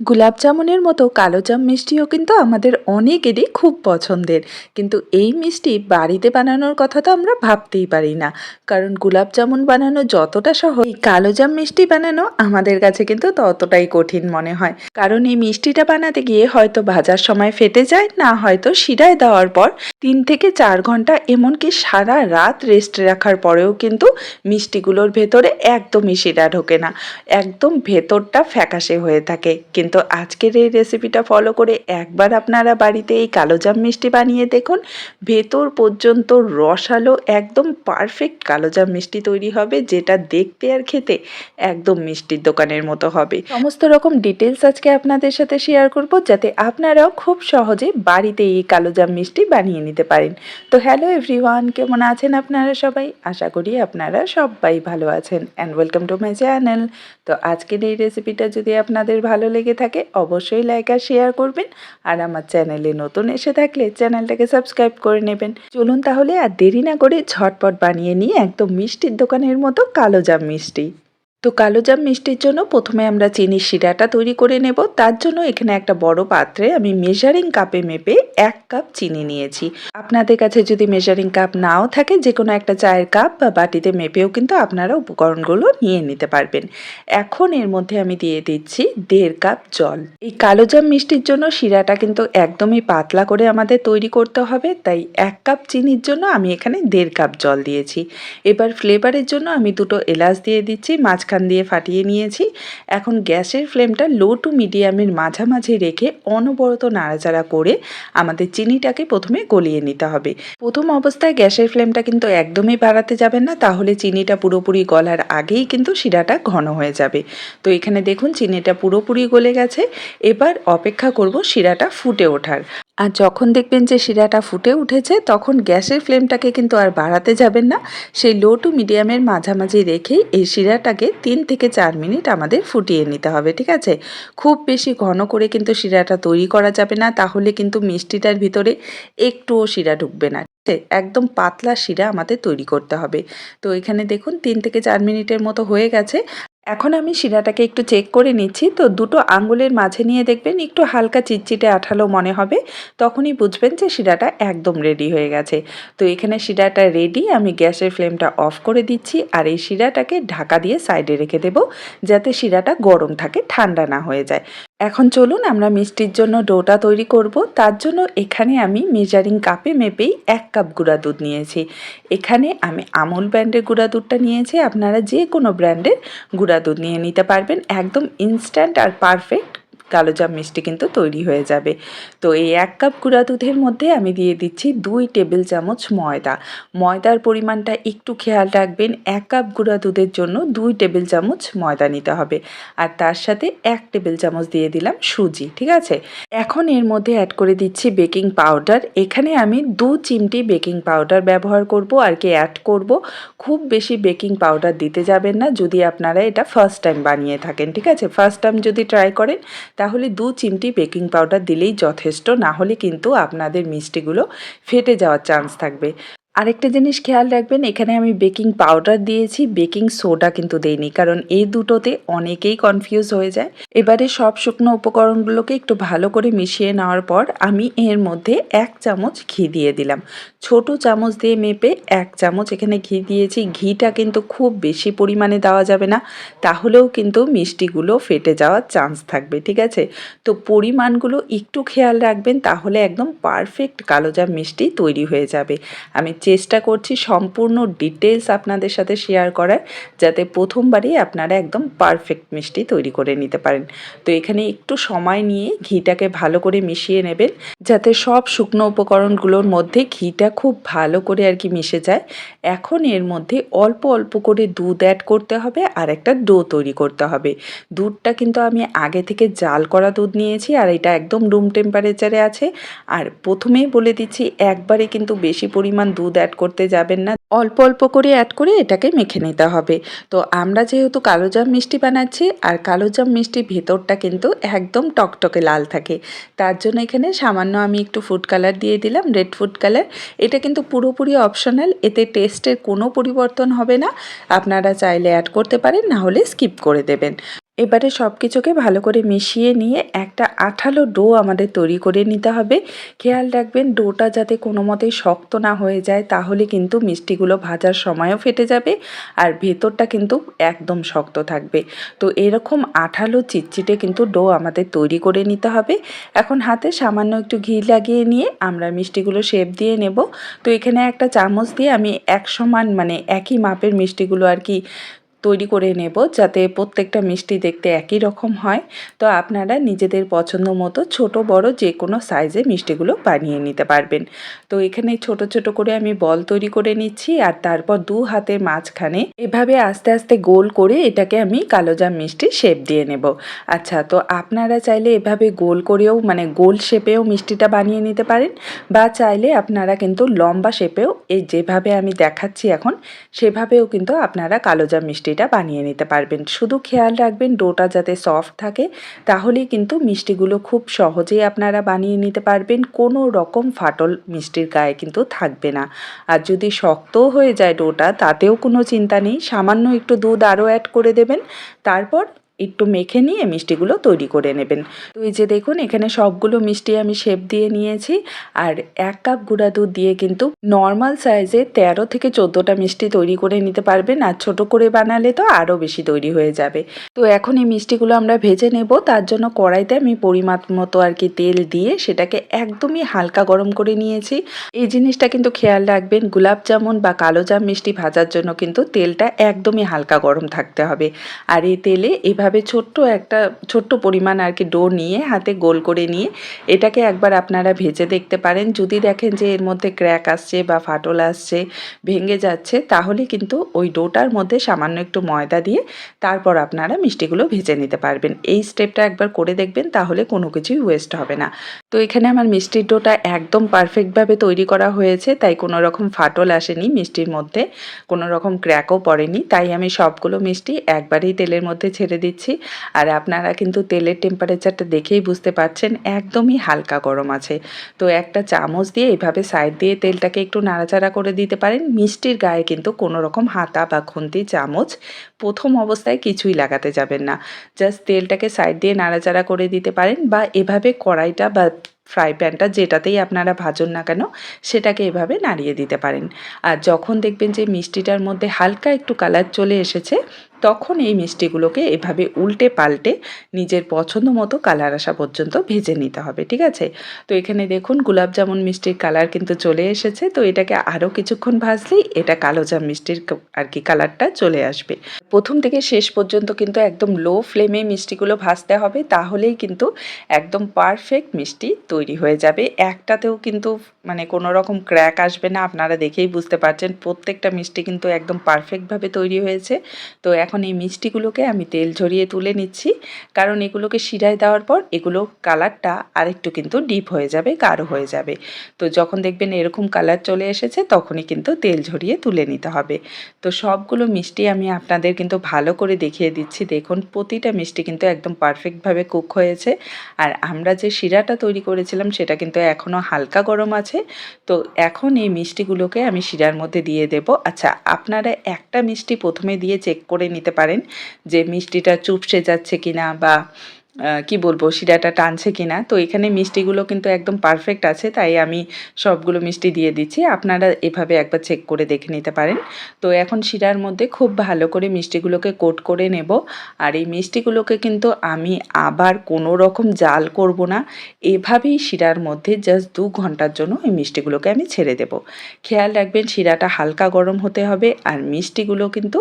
গোলাপ জামুনের মতো কালোজাম মিষ্টিও কিন্তু আমাদের অনেকেরই খুব পছন্দের। কিন্তু এই মিষ্টি বাড়িতে বানানোর কথা তো আমরা ভাবতেই পারি না। কারণ গোলাপ জামুন বানানো যতটা সহজ, এই কালোজাম মিষ্টি বানানো আমাদের কাছে কিন্তু ততটাই কঠিন মনে হয়। কারণ এই মিষ্টিটা বানাতে গিয়ে হয়তো ভাজার সময় ফেটে যায়, না হয়তো শিরায় দেওয়ার পর তিন থেকে চার ঘণ্টা এমনকি সারা রাত রেস্ট রাখার পরেও কিন্তু মিষ্টিগুলোর ভেতরে একদমই শিরা ঢোকে না। একদম ভেতরটা ফ্যাকাশে হয়ে থাকে। কিন্তু আজকের এই রেসিপিটা ফলো করে একবার আপনারা বাড়িতে এই কালোজাম মিষ্টি বানিয়ে দেখুন। ভেতর পর্যন্ত রসালো একদম পারফেক্ট কালোজাম মিষ্টি তৈরি হবে, যেটা দেখতে আর খেতে একদম মিষ্টির দোকানের মতো হবে। সমস্ত রকম ডিটেলস আজকে আপনাদের সাথে শেয়ার করব, যাতে আপনারাও খুব সহজে বাড়িতে এই কালোজাম মিষ্টি বানিয়ে নিতে পারেন। তো হ্যালো এভরিওয়ান কেমন আছেন আপনারা সবাই? আশা করি আপনারা সবাই ভালো আছেন। And welcome to my channel তো আজকের এই রেসিপিটা যদি আপনাদের ভালো লেগে থাকে অবশ্যই লাইক আর শেয়ার করবেন। আর আমার চ্যানেলে নতুন এসে থাকলে চ্যানেলটাকে সাবস্ক্রাইব করে নেবেন। চলুন তাহলে আর দেরি না করে ঝটপট বানিয়ে নিয়ে একদম মিষ্টির দোকানের মতো কালো জাম মিষ্টি। তো কালোজাম মিষ্টির জন্য প্রথমে আমরা চিনির শিরাটা তৈরি করে নেব। তার জন্য এখানে একটা বড় পাত্রে আমি মেজারিং কাপে মেপে এক কাপ চিনি নিয়েছি। আপনাদের কাছে যদি মেজারিং কাপ নাও থাকে যে কোনো একটা চায়ের কাপ বা বাটিতে মেপেও কিন্তু আপনারা উপকরণগুলো নিয়ে নিতে পারবেন। এখন এর মধ্যে আমি দিয়ে দিচ্ছি দেড় কাপ জল। এই কালোজাম মিষ্টির জন্য শিরাটা কিন্তু একদমই পাতলা করে আমাদের তৈরি করতে হবে, তাই এক কাপ চিনির জন্য আমি এখানে দেড় কাপ জল দিয়েছি। এবার ফ্লেভারের জন্য আমি দুটো এলাচ দিয়ে দিচ্ছি, মাঝখান মাঝখান দিয়ে ফাটিয়ে নিয়েছি। এখন গ্যাসের ফ্লেমটা লো টু মিডিয়ামের মাঝামাঝি রেখে অনবরত নাড়াচাড়া করে আমাদের চিনিটাকে প্রথমে গলিয়ে নিতে হবে। প্রথম অবস্থায় গ্যাসের ফ্লেমটা কিন্তু একদমই বাড়াতে যাবেন না, তাহলে চিনিটা পুরোপুরি গলার আগেই কিন্তু শিরাটা ঘন হয়ে যাবে। তো এখানে দেখুন, চিনিটা পুরোপুরি গলে গেছে। এবার অপেক্ষা করব শিরাটা ফুটে ওঠার। আর যখন দেখবেন যে শিরাটা ফুটে উঠেছে, তখন গ্যাসের ফ্লেমটাকে কিন্তু আর বাড়াতে যাবেন না। সেই লো টু মিডিয়ামের মাঝামাঝি রেখেই এই শিরাটাকে তিন থেকে চার মিনিট আমাদের ফুটিয়ে নিতে হবে, ঠিক আছে? খুব বেশি ঘন করে কিন্তু শিরাটা তৈরি করা যাবে না, তাহলে কিন্তু মিষ্টিটার ভিতরে একটুও শিরা ঢুকবে না একদম পাতলা শিরা আমাদের তৈরি করতে হবে। তো এখানে দেখুন, তিন থেকে চার মিনিটের মতো হয়ে গেছে। এখন আমি শিরাটাকে একটু চেক করে নিচ্ছি। তো দুটো আঙ্গুলের মাঝে নিয়ে দেখবেন, একটু হালকা চিটচিটে আঠালো মনে হবে, তখনই বুঝবেন যে শিরাটা একদম রেডি হয়ে গেছে। তো এখানে শিরাটা রেডি আমি গ্যাসের ফ্লেমটা অফ করে দিচ্ছি আর এই শিরাটাকে ঢাকা দিয়ে সাইডে রেখে দেব, যাতে শিরাটা গরম থাকে, ঠান্ডা না হয়ে যায়। এখন চলুন আমরা মিষ্টির জন্য ডোটা তৈরি করব। তার জন্য এখানে আমি মেজারিং কাপে মেপেই এক কাপ গুঁড়া দুধ নিয়েছি। এখানে আমি আমুল ব্র্যান্ডের গুঁড়া দুধটা নিয়েছি। আপনারা যে কোনো ব্র্যান্ডের গুঁড়া দুধ নিয়ে নিতে পারবেন। একদম ইনস্ট্যান্ট আর পারফেক্ট কালোজাম মিষ্টি কিন্তু তৈরি হয়ে যাবে। তো এই এক কাপ গুঁড়া দুধের মধ্যে আমি দিয়ে দিচ্ছি দুই টেবিল চামচ ময়দা। ময়দার পরিমাণটা একটু খেয়াল রাখবেন, এক কাপ গুঁড়া দুধের জন্য দুই টেবিল চামচ ময়দা নিতে হবে। আর তার সাথে এক টেবিল চামচ দিয়ে দিলাম সুজি, ঠিক আছে? এখন এর মধ্যে অ্যাড করে দিচ্ছি বেকিং পাউডার এখানে আমি দু চিমটি বেকিং পাউডার ব্যবহার করব আর কি অ্যাড করব। খুব বেশি বেকিং পাউডার দিতে যাবেন না যদি আপনারা এটা ফার্স্ট টাইম বানিয়ে থাকেন, ঠিক আছে? ফার্স্ট টাইম যদি ট্রাই করেন তাহলে দু চিমটি বেকিং পাউডার দিলেই যথেষ্ট, না হলে কিন্তু আপনাদের মিষ্টিগুলো ফেটে যাওয়ার চান্স থাকবে। আরেকটা জিনিস খেয়াল রাখবেন, এখানে আমি বেকিং পাউডার দিয়েছি, বেকিং সোডা কিন্তু দেইনি, কারণ এই দুটোতে অনেকেই কনফিউজ হয়ে যায়। এবারে সব শুকনো উপকরণগুলোকে একটু ভালো করে মিশিয়ে নেওয়ার পর আমি এর মধ্যে এক চামচ ঘি দিয়ে দিলাম। ছোট চামচ দিয়ে মেপে এক চামচ এখানে ঘি দিয়েছি। ঘিটা কিন্তু খুব বেশি পরিমাণে দেওয়া যাবে না, তাহলেও কিন্তু মিষ্টিগুলো ফেটে যাওয়ার চান্স থাকবে, ঠিক আছে? তো পরিমাণগুলো একটু খেয়াল রাখবেন, তাহলে একদম পারফেক্ট কালোজাম মিষ্টি তৈরি হয়ে যাবে। আমি চেষ্টা করছি সম্পূর্ণ ডিটেলস আপনাদের সাথে শেয়ার করার, যাতে প্রথমবারই আপনারা একদম পারফেক্ট মিষ্টি তৈরি করে নিতে পারেন। তো এখানে একটু সময় নিয়ে ঘিটাকে ভালো করে মিশিয়ে নেবেন, যাতে সব শুকনো উপকরণগুলোর মধ্যে ঘিটা খুব ভালো করে আর কি মিশে যায়। এখন এর মধ্যে অল্প অল্প করে দুধ অ্যাড করতে হবে আর একটা ডো তৈরি করতে হবে। দুধটা কিন্তু আমি আগে থেকে জাল করা দুধ নিয়েছি আর এটা একদম রুম টেম্পারেচারে আছে। আর প্রথমেই বলে দিচ্ছি, একবারে কিন্তু বেশি পরিমাণ দুধ অ্যাড করতে যাবেন না। অল্প অল্প করে অ্যাড করে এটাকে মেখে নিতে হবে। তো আমরা যেহেতু কালোজাম মিষ্টি বানাচ্ছি, আর কালোজাম মিষ্টি ভেতরটা কিন্তু একদম টকটকে লাল থাকে। তার জন্য এখানে সামান্য আমি একটু ফুড কালার দিয়ে দিলাম রেড ফুড কালার এটা কিন্তু পুরোপুরি অপশনাল এতে টেস্টের কোনো পরিবর্তন হবে না। আপনারা চাইলে অ্যাড করতে পারেন, না হলে স্কিপ করে দেবেন। এবারে সব কিছুকে ভালো করে মিশিয়ে নিয়ে একটা আঠালো ডো আমাদের তৈরি করে নিতে হবে। খেয়াল রাখবেন, ডোটা যাতে কোনো মতেই শক্ত না হয়ে যায়, তাহলে কিন্তু মিষ্টিগুলো ভাজার সময়ও ফেটে যাবে আর ভেতরটা কিন্তু একদম শক্ত থাকবে। তো এরকম আঠালো চিটচিটে কিন্তু ডো আমাদের তৈরি করে নিতে হবে। এখন হাতে সামান্য একটু ঘি লাগিয়ে নিয়ে আমরা মিষ্টিগুলো শেপ দিয়ে নেব। তো এখানে একটা চামচ দিয়ে আমি এক সমান মানে একই মাপের মিষ্টিগুলো আর কি তৈরি করে নেব যাতে প্রত্যেকটা মিষ্টি দেখতে একই রকম হয়। তো আপনারা নিজেদের পছন্দ মতো ছোট, বড় যে কোনো সাইজে মিষ্টিগুলো বানিয়ে নিতে পারবেন। তো এখানে ছোট ছোট করে আমি বল তৈরি করে নিচ্ছি আর তারপর দু হাতের মাঝখানে এভাবে আস্তে আস্তে গোল করে এটাকে আমি কালোজাম মিষ্টি শেপ দিয়ে নেব। আচ্ছা তো আপনারা চাইলে এভাবে গোল করেও মানে গোল শেপেও মিষ্টিটা বানিয়ে নিতে পারেন বা চাইলে আপনারা কিন্তু লম্বা শেপেও এই যেভাবে আমি দেখাচ্ছি এখন, সেভাবেও কিন্তু আপনারা কালোজাম মিষ্টিটা বানিয়ে নিতে পারবেন। শুধু খেয়াল রাখবেন, ডোটা যাতে সফট থাকে, তাহলেই কিন্তু মিষ্টিগুলো খুব সহজেই আপনারা বানিয়ে নিতে পারবেন। কোনো রকম ফাটল মিষ্টির গায়ে কিন্তু থাকবে না। আর যদি শক্তও হয়ে যায় ডোটা, তাতেও কোনো চিন্তা নেই। সামান্য একটু দুধ আরও অ্যাড করে দেবেন। তারপর একটু মেখে নিয়ে মিষ্টিগুলো তৈরি করে নেবেন। তো এই যে দেখুন, এখানে সবগুলো মিষ্টি আমি শেপ দিয়ে নিয়েছি। আর এক কাপ গুঁড়া দুধ দিয়ে কিন্তু নর্মাল সাইজে তেরো থেকে চোদ্দোটা মিষ্টি তৈরি করে নিতে পারবেন। আর ছোট করে বানালে তো আরও বেশি তৈরি হয়ে যাবে। তো এখন এই মিষ্টিগুলো আমরা ভেজে নেব। তার জন্য কড়াইতে আমি পরিমাপ মতো আর কি তেল দিয়ে সেটাকে একদমই হালকা গরম করে নিয়েছি। এই জিনিসটা কিন্তু খেয়াল রাখবেন, গোলাপ জামুন বা কালো জাম মিষ্টি ভাজার জন্য কিন্তু তেলটা একদমই হালকা গরম থাকতে হবে। আর এই তেলে এভাবে এভাবে ছোট্ট একটা, ছোট্ট পরিমাণ আর কি ডো নিয়ে হাতে গোল করে নিয়ে এটাকে একবার আপনারা ভেজে দেখতে পারেন। যদি দেখেন যে এর মধ্যে ক্র্যাক আসছে বা ফাটল আসছে, ভেঙে যাচ্ছে, তাহলে কিন্তু ওই ডোটার মধ্যে সামান্য একটু ময়দা দিয়ে তারপর আপনারা মিষ্টিগুলো ভেজে নিতে পারবেন। এই স্টেপটা একবার করে দেখবেন, তাহলে কোনো কিছুই ওয়েস্ট হবে না। তো এখানে আমার মিষ্টির ডোটা একদম পারফেক্টভাবে তৈরি করা হয়েছে, তাই কোনো রকম ফাটল আসেনি মিষ্টির মধ্যে, কোনো রকম ক্র্যাকও পড়েনি। তাই আমি সবগুলো মিষ্টি একবারেই তেলের মধ্যে ছেড়ে দিচ্ছি। দিচ্ছি। আর আপনারা কিন্তু তেলের টেম্পারেচারটা দেখেই বুঝতে পারছেন, একদমই হালকা গরম আছে। তো একটা চামচ দিয়ে এভাবে সাইড দিয়ে তেলটাকে একটু নাড়াচাড়া করে দিতে পারেন। মিষ্টির গায়ে কিন্তু কোনো রকম হাতা বা খুন্তি, চামচ প্রথম অবস্থায় কিছুই লাগাতে যাবেন না। জাস্ট তেলটাকে সাইড দিয়ে নাড়াচাড়া করে দিতে পারেন বা এভাবে কড়াইটা বা ফ্রাই প্যানটা যেটাতেই আপনারা ভাজুন না কেন, সেটাকে এভাবে নাড়িয়ে দিতে পারেন। আর যখন দেখবেন যে মিষ্টিটার মধ্যে হালকা একটু কালার চলে এসেছে, তখন এই মিষ্টিগুলোকে এভাবে উল্টে পাল্টে নিজের পছন্দ মতো কালার আসা পর্যন্ত ভেজে নিতে হবে, ঠিক আছে? তো এখানে দেখুন গোলাপ জামুন মিষ্টির কালার কিন্তু চলে এসেছে। তো এটাকে আরও কিছুক্ষণ ভাজলেই এটা কালো জাম মিষ্টির আর কি কালারটা চলে আসবে। প্রথম থেকে শেষ পর্যন্ত কিন্তু একদম লো ফ্লেমে মিষ্টিগুলো ভাজতে হবে, তাহলেই কিন্তু একদম পারফেক্ট মিষ্টি তৈরি হয়ে যাবে। একটাতেও কিন্তু মানে কোনো রকম ক্র্যাক আসবে না। আপনারা দেখেই বুঝতে পারছেন প্রত্যেকটা মিষ্টি কিন্তু একদম পারফেক্টভাবে তৈরি হয়েছে। তো এখন এই মিষ্টিগুলোকে আমি তেল ঝরিয়ে তুলে নিচ্ছি। কারণ এগুলোকে শিরায় দেওয়ার পর এগুলো কালারটা আরেকটু কিন্তু ডিপ হয়ে যাবে, গাঢ় হয়ে যাবে। তো যখন দেখবেন এরকম কালার চলে এসেছে, তখনই কিন্তু তেল ঝরিয়ে তুলে নিতে হবে। তো সবগুলো মিষ্টি আমি আপনাদের কিন্তু ভালো করে দেখিয়ে দিচ্ছি। দেখুন, প্রতিটা মিষ্টি কিন্তু একদম পারফেক্টভাবে কুক হয়েছে। আর আমরা যে শিরাটা তৈরি করেছিলাম সেটা কিন্তু এখনও হালকা গরম আছে। তো এখন এই মিষ্টিগুলোকে আমি শিরার মধ্যে দিয়ে দেব। আচ্ছা আপনারা একটা মিষ্টি প্রথমে দিয়ে চেক করে নিতে পারেন যে মিষ্টিটা চুপসে যাচ্ছে কিনা বা কি বলব শিরাটা টানছে কিনা। তো এখানে মিষ্টিগুলো কিন্তু একদম পারফেক্ট আছে, তাই আমি সবগুলো মিষ্টি দিয়ে দিচ্ছি। আপনারা এভাবে একবার চেক করে দেখে নিতে পারেন। তো এখন শিরার মধ্যে খুব ভালো করে মিষ্টিগুলোকে কোট করে নেব। আর এই মিষ্টিগুলোকে কিন্তু আমি আবার কোনো রকম জাল করব না। এভাবেই শিরার মধ্যে জাস্ট দু ঘণ্টার জন্য এই মিষ্টিগুলোকে আমি ছেড়ে দেব। খেয়াল রাখবেন, শিরাটা হালকা গরম হতে হবে আর মিষ্টিগুলো কিন্তু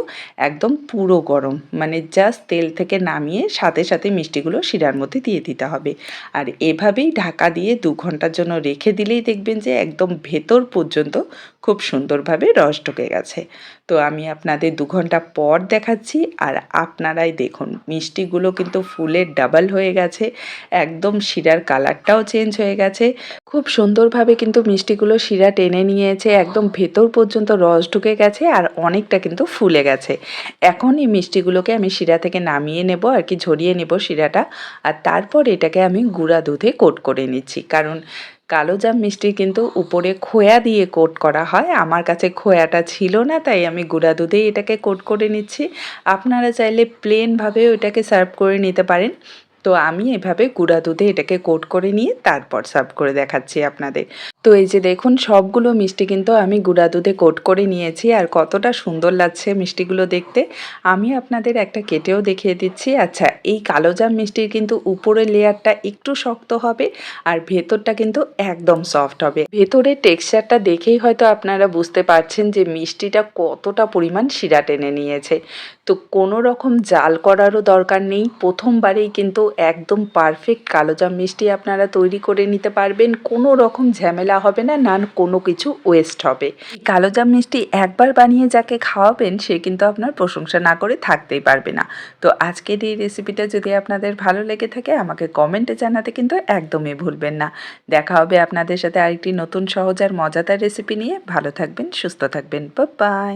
একদম পুরো গরম। মানে জাস্ট তেল থেকে নামিয়ে সাথে সাথে মিষ্টিগুলো শিরার মধ্যে দিয়ে দিতে হবে। আর এভাবেই ঢাকা দিয়ে দু ঘণ্টার জন্য রেখে দিলেই দেখবেন যে একদম ভেতর পর্যন্ত খুব সুন্দরভাবে রস ঢুকে গেছে। তো আমি আপনাদের দু ঘণ্টা পর দেখাচ্ছি আর আপনারাই দেখুন, মিষ্টিগুলো কিন্তু ফুলের ডাবল হয়ে গেছে, একদম শিরার কালারটাও চেঞ্জ হয়ে গেছে। খুব সুন্দরভাবে কিন্তু মিষ্টিগুলো শিরা টেনে নিয়েছে, একদম ভেতর পর্যন্ত রস ঢুকে গেছে আর অনেকটা কিন্তু ফুলে গেছে। এখন এই মিষ্টিগুলোকে আমি শিরা থেকে নামিয়ে নেব আর কি ঝরিয়ে নেব শিরাটা। আর তারপর এটাকে আমি গুঁড়া দুধে কোট করে নিচ্ছি। কারণ কালোজাম মিষ্টি কিন্তু উপরে খোয়া দিয়ে কোট করা হয়। আমার কাছে খোয়াটা ছিল না, তাই আমি গুঁড়া দুধেই এটাকে কোট করে নিচ্ছি। আপনারা চাইলে প্লেনভাবে ওইটাকে সার্ভ করে নিতে পারেন। তো আমি এভাবে গুঁড়া দুধে এটাকে কোট করে নিয়ে তারপর সার্ভ করে দেখাচ্ছি আপনাদের। তো এই যে দেখুন, সবগুলো মিষ্টি কিন্তু আমি গুঁড়া দুধে কোট করে নিয়েছি আর কতটা সুন্দর লাগছে মিষ্টিগুলো দেখতে। আমি আপনাদের একটা কেটেও দেখিয়ে দিচ্ছি। আচ্ছা এই কালোজাম মিষ্টির কিন্তু উপরের লেয়ারটা একটু শক্ত হবে আর ভেতরটা কিন্তু একদম সফট হবে। ভেতরের টেক্সচারটা দেখেই হয়তো আপনারা বুঝতে পারছেন যে মিষ্টিটা কতটা পরিমাণ শিরা টেনে নিয়েছে। তো কোনো রকম জাল করারও দরকার নেই। প্রথমবারেই কিন্তু একদম পারফেক্ট কালোজাম মিষ্টি আপনারা তৈরি করে নিতে পারবেন। কোনো রকম ঝামেলা হবে না, নান কোনো কিছু ওয়েস্ট হবে। কালোজাম মিষ্টি একবার বানিয়ে যাকে খাওয়াবেন, সে কিন্তু আপনার প্রশংসা না করে থাকতেই পারবে না। তো আজকের এই রেসিপিটা যদি আপনাদের ভালো লেগে থাকে, আমাকে কমেন্টে জানাতে কিন্তু একদমই ভুলবেন না। দেখা হবে আপনাদের সাথে আরেকটি নতুন সহজ আর মজাদার রেসিপি নিয়ে। ভালো থাকবেন, সুস্থ থাকবেন। বাই